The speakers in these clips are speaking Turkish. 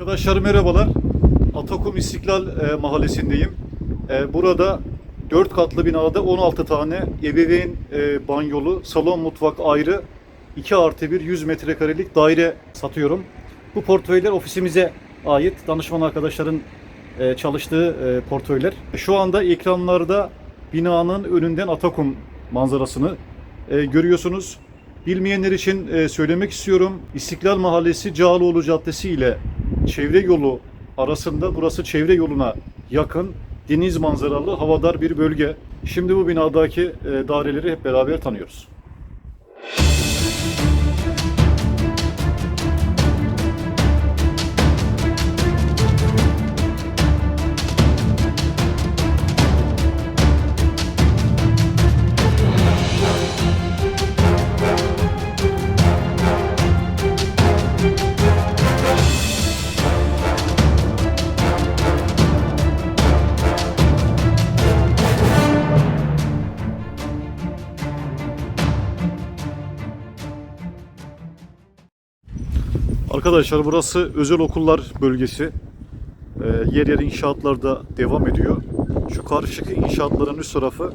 Arkadaşlar merhabalar. Atakum İstiklal e, Mahallesi'ndeyim. E, burada 4 katlı binada 16 tane ebeveyn e, banyolu, salon mutfak ayrı 2 artı 1 100 metrekarelik daire satıyorum. Bu portföyler ofisimize ait danışman arkadaşların e, çalıştığı e, portföyler. Şu anda ekranlarda binanın önünden Atakum manzarasını e, görüyorsunuz. Bilmeyenler için e, söylemek istiyorum. İstiklal Mahallesi Cağaloğlu Caddesi ile çevre yolu arasında burası çevre yoluna yakın deniz manzaralı havadar bir bölge. Şimdi bu binadaki e, daireleri hep beraber tanıyoruz. Arkadaşlar burası özel okullar bölgesi. Ee, yer yer inşaatlar da devam ediyor. Şu karşıki inşaatların üst tarafı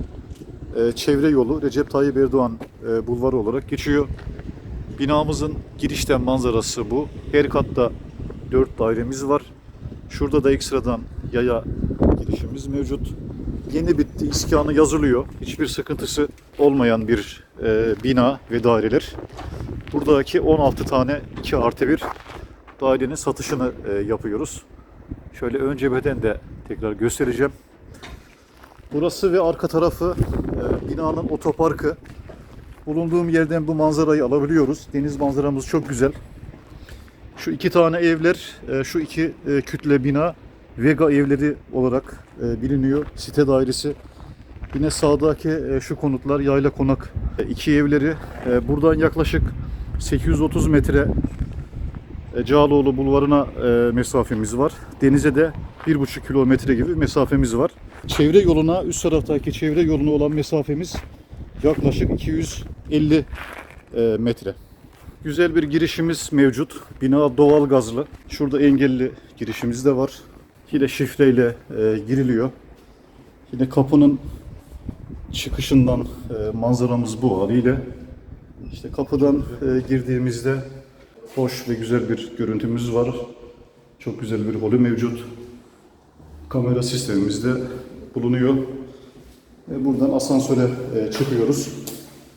e, çevre yolu Recep Tayyip Erdoğan e, bulvarı olarak geçiyor. Binamızın girişten manzarası bu. Her katta 4 dairemiz var. Şurada da ekstradan yaya girişimiz mevcut. Yeni bitti, iskanı yazılıyor. Hiçbir sıkıntısı olmayan bir e, bina ve daireler. Buradaki 16 tane 2 artı 1 dairenin satışını e, yapıyoruz. Şöyle ön cepheden de tekrar göstereceğim. Burası ve arka tarafı e, binanın otoparkı. Bulunduğum yerden bu manzarayı alabiliyoruz. Deniz manzaramız çok güzel. Şu iki tane evler, e, şu iki kütle bina Vega evleri olarak biliniyor. Site dairesi. Yine sağdaki şu konutlar yayla konak iki evleri. Buradan yaklaşık 830 metre e, Cağaloğlu bulvarına e, mesafemiz var. Denize de 1,5 kilometre gibi mesafemiz var. Çevre yoluna, üst taraftaki çevre yoluna olan mesafemiz yaklaşık 250 e, metre. Güzel bir girişimiz mevcut. Bina doğal gazlı. Şurada engelli girişimiz de var. Yine şifreyle giriliyor. Yine kapının çıkışından manzaramız bu haliyle. İşte kapıdan e, girdiğimizde hoş ve güzel bir görüntümüz var. Çok güzel bir holü mevcut. Kamera sistemimiz de bulunuyor. Ve buradan asansöre e, çıkıyoruz.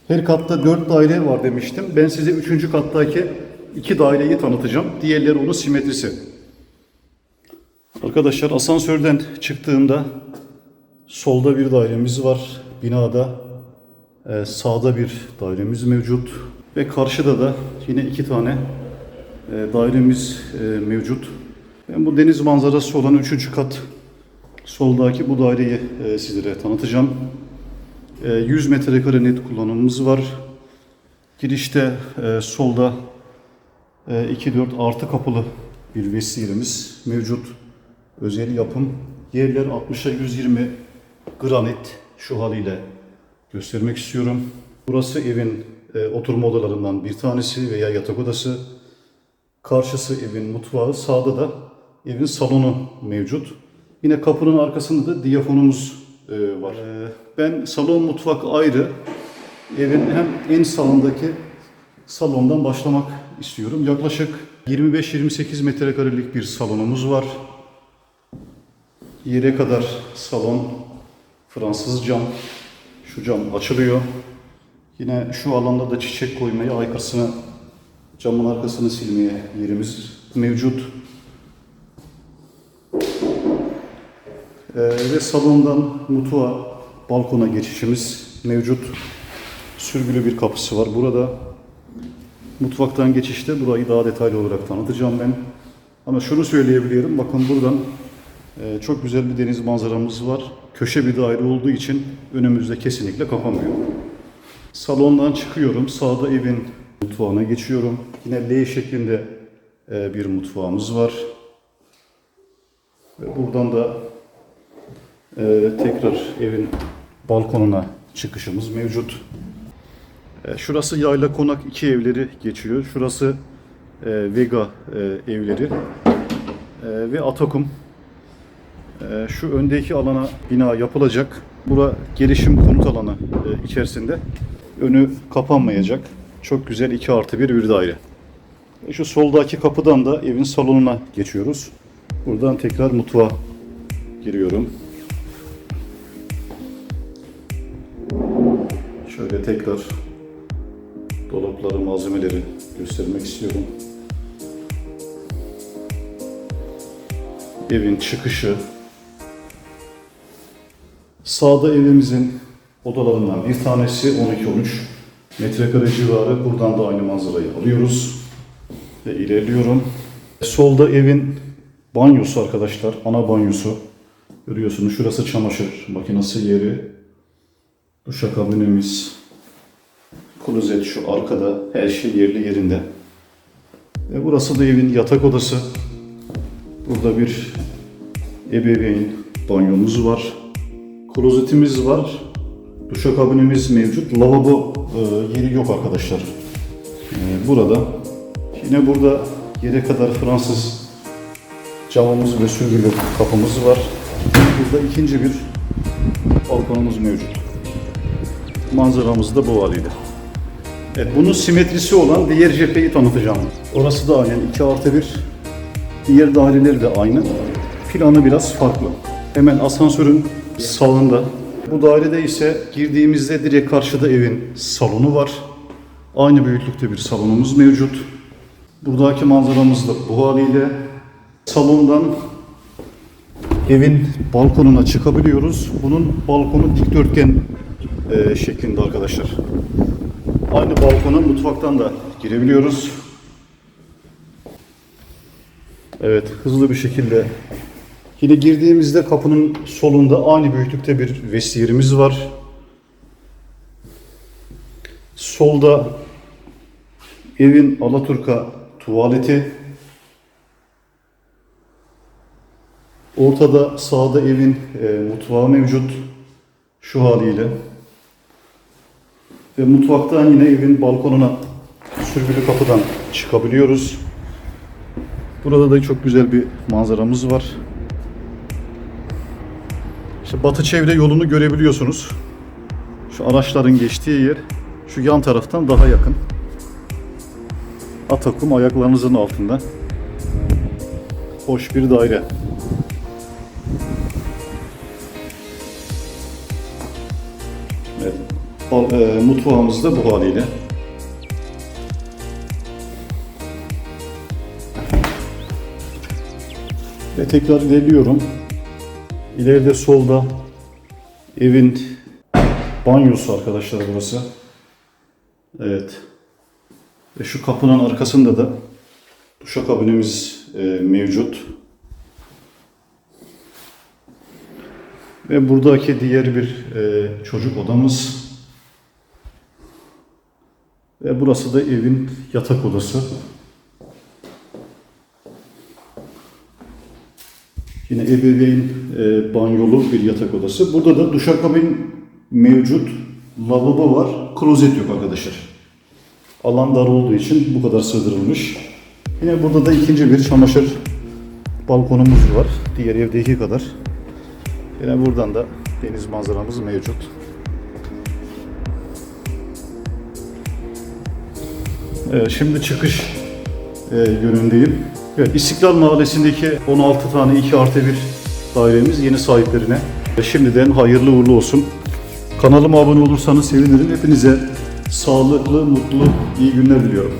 Her katta 4 daire var demiştim. Ben size 3. kattaki 2 daireyi tanıtacağım. Diğerleri onun simetrisi. Arkadaşlar asansörden çıktığımda solda bir dairemiz var. Binada ee, sağda bir dairemiz mevcut ve karşıda da yine iki tane e, dairemiz e, mevcut. Ben bu deniz manzarası olan üçüncü kat soldaki bu daireyi e, sizlere tanıtacağım. E, 100 metrekare net kullanımımız var. Girişte e, solda e, 2-4 artı kapılı bir vesiyerimiz mevcut. Özel yapım. Yerler 60'a 120 granit şu haliyle göstermek istiyorum. Burası evin e, oturma odalarından bir tanesi veya yatak odası. Karşısı evin mutfağı, sağda da evin salonu mevcut. Yine kapının arkasında da diyafonumuz e, var. E, ben salon mutfak ayrı. Evin hem en salondaki salondan başlamak istiyorum. Yaklaşık 25-28 metrekarelik bir salonumuz var. Yere kadar salon, Fransız cam, şu cam açılıyor. Yine şu alanda da çiçek koymaya, arkasını, camın arkasını silmeye yerimiz mevcut. Ee, ve salondan mutfağa, balkona geçişimiz mevcut. Sürgülü bir kapısı var burada. Mutfaktan geçişte burayı daha detaylı olarak tanıtacağım ben. Ama şunu söyleyebilirim. Bakın buradan e, çok güzel bir deniz manzaramız var. Köşe bir daire olduğu için önümüzde kesinlikle kapamıyor. Salondan çıkıyorum. Sağda evin mutfağına geçiyorum. Yine L şeklinde e, bir mutfağımız var. Ve buradan da e, tekrar evin balkonuna çıkışımız mevcut. E, Şurası Yayla Konak iki evleri geçiyor. Şurası Vega evleri. ve Atakum. E, şu öndeki alana bina yapılacak. Bura gelişim konut alanı e, içerisinde. Önü kapanmayacak. Çok güzel 2 artı 1 bir daire. E, Şu soldaki kapıdan da evin salonuna geçiyoruz. Buradan tekrar mutfağa giriyorum. Şöyle tekrar dolapları, malzemeleri göstermek istiyorum. Evin çıkışı. Sağda evimizin odalarından bir tanesi 12-13 metrekare civarı. Buradan da aynı manzarayı alıyoruz. Ve ilerliyorum. Solda evin banyosu arkadaşlar. Ana banyosu. Görüyorsunuz şurası çamaşır makinesi yeri. Duşakabinimiz. Klozet şu arkada. Her şey yerli yerinde. Ve burası da evin yatak odası. Burada bir ebeveyn banyomuz var. Klozetimiz var. Duşakabinimiz mevcut. Lavabo e, yeri yok arkadaşlar. E, burada. Yine burada yere kadar Fransız camımız ve sürgülü kapımız var. Burada ikinci bir balkonumuz mevcut. Manzaramız da bu haliyle. Evet, bunun simetrisi olan diğer cepheyi tanıtacağım. Orası da aynen 2 artı 1. Diğer daireleri de aynı. Planı biraz farklı. Hemen asansörün sağında. Bu dairede ise girdiğimizde direkt karşıda evin salonu var. Aynı büyüklükte bir salonumuz mevcut. Buradaki manzaramız da bu haliyle. Salondan evin balkonuna çıkabiliyoruz. Bunun balkonu dikdörtgen e, şeklinde arkadaşlar. Aynı balkona mutfaktan da girebiliyoruz. Evet, hızlı bir şekilde. Yine girdiğimizde kapının solunda aynı büyüklükte bir vestiyerimiz var. Solda evin Alaturka tuvaleti. Ortada sağda evin e, mutfağı mevcut. Şu haliyle. Ve mutfaktan yine evin balkonuna sürgülü kapıdan çıkabiliyoruz. Burada da çok güzel bir manzaramız var. İşte batı çevre yolunu görebiliyorsunuz. Şu araçların geçtiği yer şu yan taraftan daha yakın. Atakum ayaklarınızın altında. Hoş bir daire. Evet. E, mutfağımız da bu haliyle. Ve tekrar ilerliyorum. İleride solda evin banyosu arkadaşlar burası. Evet. Ve şu kapının arkasında da duşakabinimiz e, mevcut. Ve buradaki diğer bir e, çocuk odamız. Ve burası da evin yatak odası. Yine ebeveyn e, banyolu bir yatak odası. Burada da duşakabin mevcut. Lavabo var. Klozet yok arkadaşlar. Alan dar olduğu için bu kadar sığdırılmış. Yine burada da ikinci bir çamaşır balkonumuz var. Diğer evdeki kadar. Yine buradan da deniz manzaramız mevcut. Evet, şimdi çıkış e, yönündeyim. Evet, İstiklal Mahallesi'ndeki 16 tane 2 artı 1 dairemiz yeni sahiplerine. Şimdiden hayırlı uğurlu olsun. Kanalıma abone olursanız sevinirim. Hepinize sağlıklı, mutlu, iyi günler diliyorum.